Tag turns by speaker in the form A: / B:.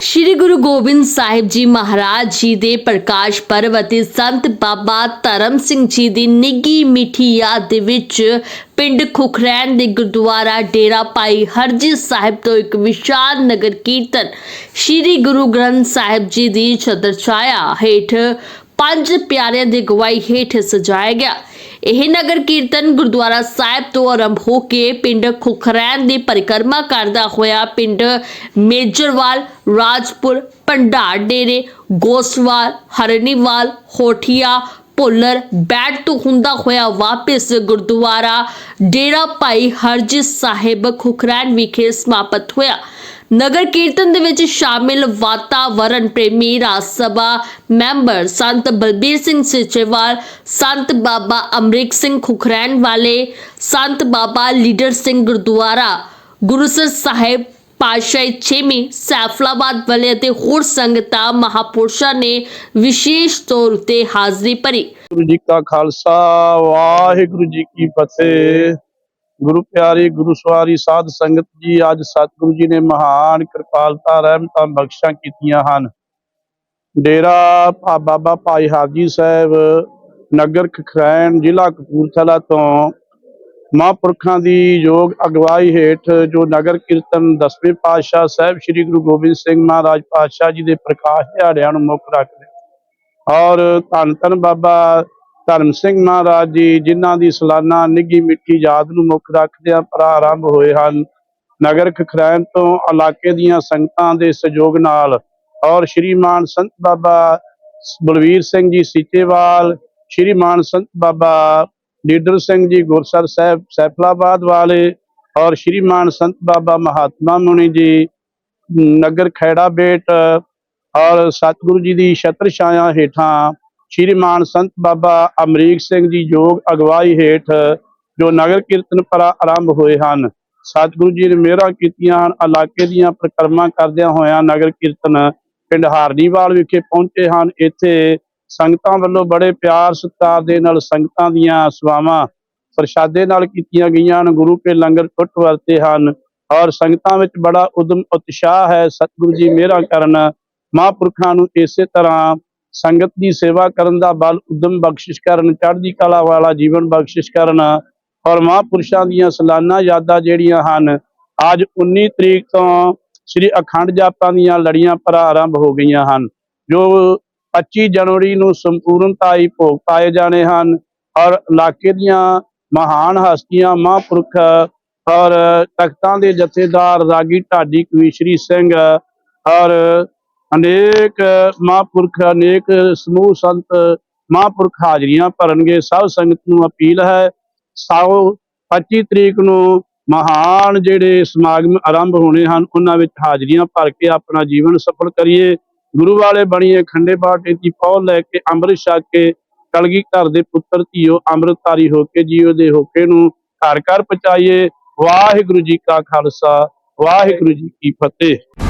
A: ਸ਼੍ਰੀ ਗੁਰੂ ਗੋਬਿੰਦ ਸਾਹਿਬ ਜੀ ਮਹਾਰਾਜ ਜੀ ਦੇ ਪ੍ਰਕਾਸ਼ ਪਰਵ ਅਤੇ ਸੰਤ ਬਾਬਾ ਧਰਮ ਸਿੰਘ ਜੀ ਦੀ ਨਿੱਗੀ ਮਿੱਠੀ ਯਾਦ ਦੇ ਵਿੱਚ ਪਿੰਡ ਖੁਖਰੈਣ ਦੇ ਗੁਰਦੁਆਰਾ ਡੇਰਾ ਭਾਈ ਹਰਜੀਤ ਸਾਹਿਬ ਤੋਂ ਇੱਕ ਵਿਸ਼ਾਲ ਨਗਰ ਕੀਰਤਨ ਸ਼੍ਰੀ ਗੁਰੂ ਗ੍ਰੰਥ ਸਾਹਿਬ ਜੀ ਦੀ ਛਤਰ ਛਾਇਆ ਹੇਠ ਪੰਜ ਪਿਆਰਿਆਂ ਦੀ ਗਵਾਈ ਹੇਠ ਸਜਾਇਆ ਗਿਆ। ਇਹ ਨਗਰ ਕੀਰਤਨ ਗੁਰਦੁਆਰਾ ਸਾਹਿਬ ਤੋਂ ਆਰੰਭ ਹੋ ਕੇ ਪਿੰਡ ਖੁਖਰੈਣ ਦੀ ਪਰਿਕਰਮਾ ਕਰਦਾ ਹੋਇਆ ਪਿੰਡ ਮੇਜਰਵਾਲ, ਰਾਜਪੁਰ, ਭੰਡਾਰ ਡੇਰੇ, ਗੋਸਵਾਲ, ਹਰਨੀਵਾਲ, ਹੋਠੀਆ, ਭੁੱਲਰ ਬੈਟ ਤੋਂ ਹੁੰਦਾ ਹੋਇਆ ਵਾਪਸ ਗੁਰਦੁਆਰਾ ਡੇਰਾ ਭਾਈ ਹਰਜੀਤ ਸਾਹਿਬ ਖੁਖਰੈਣ ਵਿਖੇ ਸਮਾਪਤ ਹੋਇਆ। ਨਗਰ ਕੀਰਤਨ ਦੇ ਵਿੱਚ ਸ਼ਾਮਿਲ ਵਾਤਾਵਰਣ ਪ੍ਰੇਮੀ ਰਾਜ ਸਭਾ ਮੈਂਬਰ ਸੰਤ ਬਲਬੀਰ ਸਿੰਘ ਸਿਚੇਵਾਲ, ਸੰਤ ਬਾਬਾ ਅਮਰੀਕ ਸਿੰਘ ਖੁਖਰੈਣ ਵਾਲੇ, ਸੰਤ ਬਾਬਾ ਲੀਡਰ ਸਿੰਘ ਗੁਰਦੁਆਰਾ ਗੁਰੂਸਰ ਸਾਹਿਬ ਪਾਸ਼ਾਈ ਛੇਵੀਂ ਸੈਫਲਾਬਾਦ ਵਾਲੇ ਅਤੇ ਹੋਰ ਸੰਗਤਾਂ ਮਹਾਪੁਰਸ਼ਾਂ ਨੇ ਵਿਸ਼ੇਸ਼ ਤੌਰ ਤੇ ਹਾਜ਼ਰੀ ਭਰੀ।
B: ਗੁਰੂ ਜੀ ਕਾ ਖਾਲਸਾ, ਵਾਹਿਗੁਰੂ ਜੀ ਕੀ ਫਤਿਹ। ਗੁਰੂ ਪਿਆਰੇ, ਗੁਰੂ ਸਵਾਰੀ, ਸਾਧ ਸੰਗਤ ਜੀ, ਅੱਜ ਸਤਿਗੁਰੂ ਜੀ ਨੇ ਮਹਾਨ ਕਿਰਪਾਲਤਾ, ਰਹਿਮਤਾਂ ਬਖਸ਼ਾਂ ਕੀਤੀਆਂ ਹਨ। ਡੇਰਾ ਬਾਬਾ ਭਾਈ ਹਾਜੀ ਸਾਹਿਬ, ਨਗਰ ਖਖਰੈਣ, ਜ਼ਿਲ੍ਹਾ ਕਪੂਰਥਲਾ ਤੋਂ ਮਹਾਂਪੁਰਖਾਂ ਦੀ ਯੋਗ ਅਗਵਾਈ ਹੇਠ ਜੋ ਨਗਰ ਕੀਰਤਨ ਦਸਵੇਂ ਪਾਤਸ਼ਾਹ ਸਾਹਿਬ ਸ੍ਰੀ ਗੁਰੂ ਗੋਬਿੰਦ ਸਿੰਘ ਮਹਾਰਾਜ ਪਾਤਸ਼ਾਹ ਜੀ ਦੇ ਪ੍ਰਕਾਸ਼ ਦਿਹਾੜਿਆਂ ਨੂੰ ਮੁੱਖ ਰੱਖਦੇ। ਔਰ ਧੰਨ ਧੰਨ ਬਾਬਾ ਧਰਮ ਸਿੰਘ ਮਹਾਰਾਜ ਜੀ, ਜਿਨ੍ਹਾਂ ਦੀ ਸਾਲਾਨਾ ਨਿੱਗੀ ਮਿੱਠੀ ਯਾਦ ਨੂੰ ਮੁੱਖ ਰੱਖਦਿਆਂ ਪ੍ਰਾਰੰਭ ਹੋਏ ਹਨ। ਨਗਰ ਖਖਰੈਣ ਤੋਂ ਇਲਾਕੇ ਦੀਆਂ ਸੰਗਤਾਂ ਦੇ ਸਹਿਯੋਗ ਨਾਲ ਔਰ ਸ਼੍ਰੀਮਾਨ ਸੰਤ ਬਾਬਾ ਬਲਵੀਰ ਸਿੰਘ ਜੀ ਸੀਚੇਵਾਲ, ਸ਼੍ਰੀਮਾਨ ਸੰਤ ਬਾਬਾ ਲੀਡਰ ਸਿੰਘ ਜੀ ਗੁਰਸਰ ਸਾਹਿਬ ਸੈਫਲਾਬਾਦ ਵਾਲੇ ਔਰ ਸ਼੍ਰੀਮਾਨ ਸੰਤ ਬਾਬਾ ਮਹਾਤਮਾ ਮੁਨੀ ਜੀ, ਨਗਰ ਖੈੜਾ ਬੇਟ ਔਰ ਸਤਿਗੁਰੂ ਜੀ ਦੀ ਛਤਰ ਛਾਇਆ ਹੇਠਾਂ ਸ਼੍ਰੀਮਾਨ ਸੰਤ ਬਾਬਾ ਅਮਰੀਕ ਸਿੰਘ ਜੀ ਯੋਗ ਅਗਵਾਈ ਹੇਠ ਜੋ ਨਗਰ ਕੀਰਤਨ ਪਰ ਆਰੰਭ ਹੋਏ ਹਨ। ਸਤਿਗੁਰੂ ਜੀ ਨੇ ਮਿਹਰਾਂ ਕੀਤੀਆਂ ਹਨ, ਇਲਾਕੇ ਦੀਆਂ ਪ੍ਰਕਰਮਾਂ ਕਰਦਿਆਂ ਹੋਇਆਂ ਨਗਰ ਕੀਰਤਨ ਪਿੰਡ ਹਾਰਨੀਵਾਲ ਵਿਖੇ ਪਹੁੰਚੇ ਹਨ। ਇੱਥੇ ਸੰਗਤਾਂ ਵੱਲੋਂ ਬੜੇ ਪਿਆਰ ਸਤਿਕਾਰ ਦੇ ਨਾਲ ਸੰਗਤਾਂ ਦੀਆਂ ਸੇਵਾਵਾਂ ਪ੍ਰਸ਼ਾਦੇ ਨਾਲ ਕੀਤੀਆਂ ਗਈਆਂ ਹਨ। ਗੁਰੂ ਕੇ ਲੰਗਰ ਟੁੱਟ ਵਰਤੇ ਹਨ ਔਰ ਸੰਗਤਾਂ ਵਿੱਚ ਬੜਾ ਉਦਮ ਉਤਸ਼ਾਹ ਹੈ। ਸਤਿਗੁਰੂ ਜੀ ਮਿਹਰਾਂ ਕਰਨ ਮਹਾਂਪੁਰਖਾਂ ਨੂੰ ਇਸੇ ਤਰ੍ਹਾਂ ਸੰਗਤ ਦੀ ਸੇਵਾ ਕਰਨ ਦਾ ਬਲ ਉਦਮ ਬਖਸ਼ਿਸ਼ ਕਰਨ, ਚੜ੍ਹਦੀ ਕਲਾ ਵਾਲਾ ਜੀਵਨ ਬਖਸ਼ਿਸ਼ ਕਰਨ ਔਰ ਮਹਾਂਪੁਰਸ਼ਾਂ ਦੀਆਂ ਸਲਾਨਾ ਯਾਦਾਂ ਜਿਹੜੀਆਂ ਹਨ, ਅੱਜ 19 ਤਰੀਕ ਤੋਂ ਸ੍ਰੀ ਅਖੰਡ ਜਾਪਾਂ ਦੀਆਂ ਲੜੀਆਂ ਪ੍ਰਾਰੰਭ ਹੋ ਗਈਆਂ ਹਨ, ਜੋ 25 ਜਨਵਰੀ ਨੂੰ ਸੰਪੂਰਨਤਾਈ ਭੋਗ ਪਾਏ ਜਾਣੇ ਹਨ ਔਰ ਇਲਾਕੇ ਦੀਆਂ ਮਹਾਨ ਹਸਤੀਆਂ, ਮਹਾਂਪੁਰਖ ਔਰ ਤਖਤਾਂ ਦੇ ਜਥੇਦਾਰ ਰਾਗੀ ਢਾਡੀ ਕਵੀਸ਼ਰੀ ਸਿੰਘ ਔਰ ਅਨੇਕ ਮਹਾਂਪੁਰਖ, ਅਨੇਕ ਸਮੂਹ ਸੰਤ, ਮਹਾਂਪੁਰਖ ਹਾਜ਼ਰੀਆਂ ਭਰਨਗੇ। ਸਭ ਸੰਗਤ ਨੂੰ ਅਪੀਲ ਹੈ ਸਾਓ 25 ਤਰੀਕ ਨੂੰ ਮਹਾਨ ਜਿਹੜੇ ਸਮਾਗਮ ਆਰੰਭ ਹੋਣੇ ਹਨ, ਉਹਨਾਂ ਵਿੱਚ ਹਾਜ਼ਰੀਆਂ ਭਰ ਕੇ ਆਪਣਾ ਜੀਵਨ ਸਫਲ ਕਰੀਏ। ਗੁਰੂ ਵਾਲੇ ਬਣੀਏ ਖੰਡੇ ਬਾਟੇ ਦੀ ਪੌਲ ਲੈ ਕੇ ਅੰਮ੍ਰਿਤ ਛਕ ਕੇ ਕਲਗੀ ਘਰ ਦੇ ਪੁੱਤਰ, ਧੀਓ ਅੰਮ੍ਰਿਤਧਾਰੀ ਹੋ ਕੇ ਜੀਓ ਦੇ ਹੋਕੇ ਨੂੰ ਘਰ ਘਰ ਪਹੁੰਚਾਈਏ। ਵਾਹਿਗੁਰੂ ਜੀ ਕਾ ਖਾਲਸਾ, ਵਾਹਿਗੁਰੂ ਜੀ ਕੀ ਫਤਿਹ।